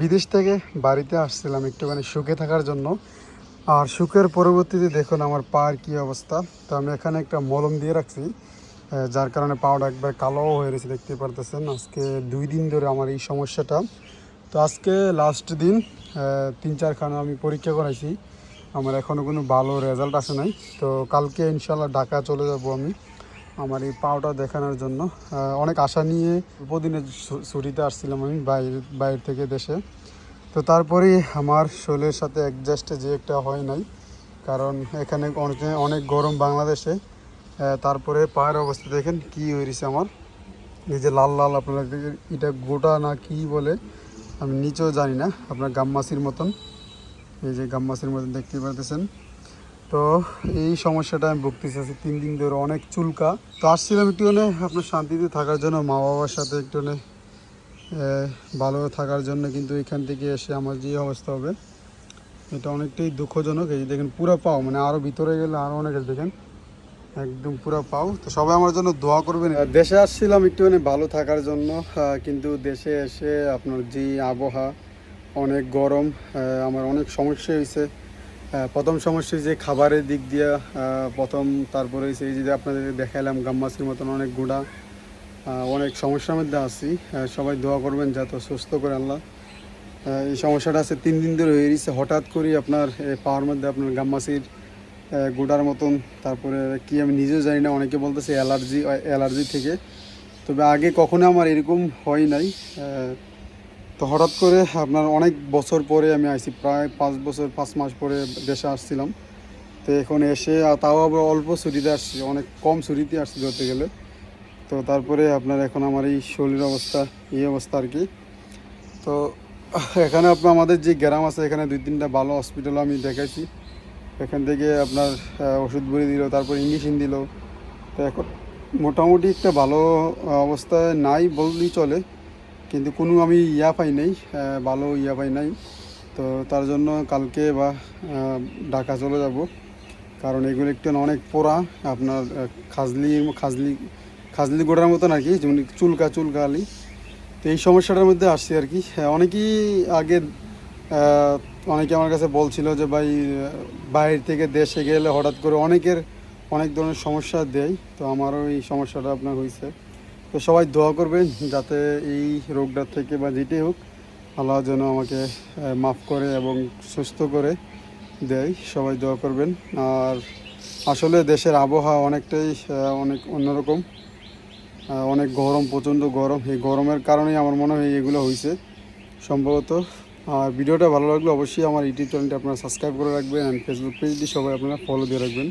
বিদেশ থেকে বাড়িতে আসছিলাম একটুখানি সুখে থাকার জন্য। আর সুখের পরবর্তীতে দেখুন আমার পায়ের কী অবস্থা। তো আমি এখানে একটা মলম দিয়ে রাখছি যার কারণে পাওয়াটা একবার কালোও হয়ে রয়েছে, দেখতে পারতেছেন। আজকে দুই দিন ধরে আমার এই সমস্যাটা। তো আজকে লাস্ট দিন তিন চারখানা আমি পরীক্ষা করাইছি। আমার এখনও কোনো ভালো রেজাল্ট আসে নাই। তো কালকে ইনশাল্লাহ ঢাকা চলে যাব আমি। আমার এই পাওটা দেখানোর জন্য। অনেক আশা নিয়ে উপদিনের ছু- ছুটিতে আসছিলাম আমি বাইরে বাইরে থেকে দেশে। তো তারপরেই আমার শরীরের সাথে অ্যাডজাস্ট যে একটা হয় নাই। কারণ এখানে অনেক গরম বাংলাদেশে। তারপরে পায়ের অবস্থা দেখেন, কী হয়েছে আমার। এই যে লাল লাল, আপনারা এটা গোটা না কি বলে, আমি নিচেও জানি না। আপনার গাম্মাসির মতন। এই যে গাম্মাসির মতন দেখতে পারতেছেন। তো এই সমস্যাটা আমি ভুগতেছি আজকে তিন দিন ধরে অনেক চুলকা। তো আসছিলাম একটুখানি আপনার শান্তিতে থাকার জন্য মা বাবার সাথে একটুখানি আহ, ভালো থাকার জন্য কিন্তু এখান থেকে এসে আমার যে অবস্থা হবে এটা অনেকটাই দুঃখজনক। এই দেখেন পুরো পাও মানে আরও ভিতরে গেলে আরও অনেক আছে দেখেন। একদম পুরো পাও। তো সবাই আমার জন্য দোয়া করবেন। দেশে আসছিলাম একটুখানি ভালো থাকার জন্য কিন্তু দেশে এসে আপনার যে আবহাওয়া অনেক গরম আমার অনেক সমস্যা হয়েছে। প্রথম সমস্যা যে খাবারের দিক দিয়ে প্রথম তারপরে সেই যে আপনাদের দেখাইলাম গাম্মাসির মতন অনেক গুঁড়া অনেক সমস্যার মধ্যে আহ, সবাই দোয়া করবেন যাতে সুস্থ করে আল্লাহ। এই সমস্যাটা আছে তিন দিন ধরে হয়ে গেছে হঠাৎ করে আপনার পাওয়ার মধ্যে আপনার গাম্মাসির আহ, গুঁড়ার মতন তারপরে কি আমি নিজেও জানি না অনেকে বলতেছে অ্যালার্জি অ্যালার্জি থেকে। তবে আগে কখনো আমার এরকম হয় নাই। তো হঠাৎ করে আপনার অনেক বছর পরে আমি আইছি, প্রায় পাঁচ বছর, পাঁচ মাস পরে দেশে আসছিলাম। তো এখন এসে তাও আবার অল্প ছুটিতে আসছি, অনেক কম ছুটিতে আসছি ধরতে গেলে। তো তারপরে আপনার এখন আমার এই শরীর অবস্থা, এই অবস্থা আর কি। তো এখানে আপনার আমাদের যে গ্রাম আছে, এখানে দুই তিনটা ভালো হসপিটাল আমি দেখাইছি। এখান থেকে আপনার ওষুধ বড়ি দিল, তারপর ইঞ্জেকশন দিল। তো এখন মোটামুটি একটা ভালো অবস্থায় নাই বললেই চলে। কিন্তু কোনো আমি ইয়া পাই নাই ভালো ইয়া পাই নাই। তো তার জন্য কালকে বা ঢাকা চলে যাব। কারণ এগুলো একটু অনেক পোড়া আপনার খাজলি খাজলি খাজলি গোড়ার মতন আর কি যেমন চুলকা চুলকালি তো এই সমস্যাটার মধ্যে আসছি আর কি। হ্যাঁ, অনেকেই আগে অনেকে আমার কাছে বলছিল যে ভাই বাইরে থেকে দেশে গেলে হঠাৎ করে অনেকের অনেক ধরনের সমস্যা দেয়। তো আমারও এই সমস্যাটা আপনার হয়েছে। তো সবাই দোয়া করবেন যাতে এই রোগটা থেকে বা যেটাই হোক, আল্লাহ যেন আমাকে মাফ করে এবং সুস্থ করে দেয়। সবাই দোয়া করবেন। আর আসলে দেশের আবহাওয়া অনেকটাই অনেক অন্যরকম। অনেক গরম, প্রচণ্ড গরম। এই গরমের কারণেই আমার মনে হয় এগুলো হয়েছে সম্ভবত। আর ভিডিওটা ভালো লাগলে অবশ্যই আমার ইউটিউব চ্যানেলটি আপনারা সাবস্ক্রাইব করে রাখবেন। অ্যান্ড ফেসবুক পেজটি সবাই আপনারা ফলো দিয়ে রাখবেন।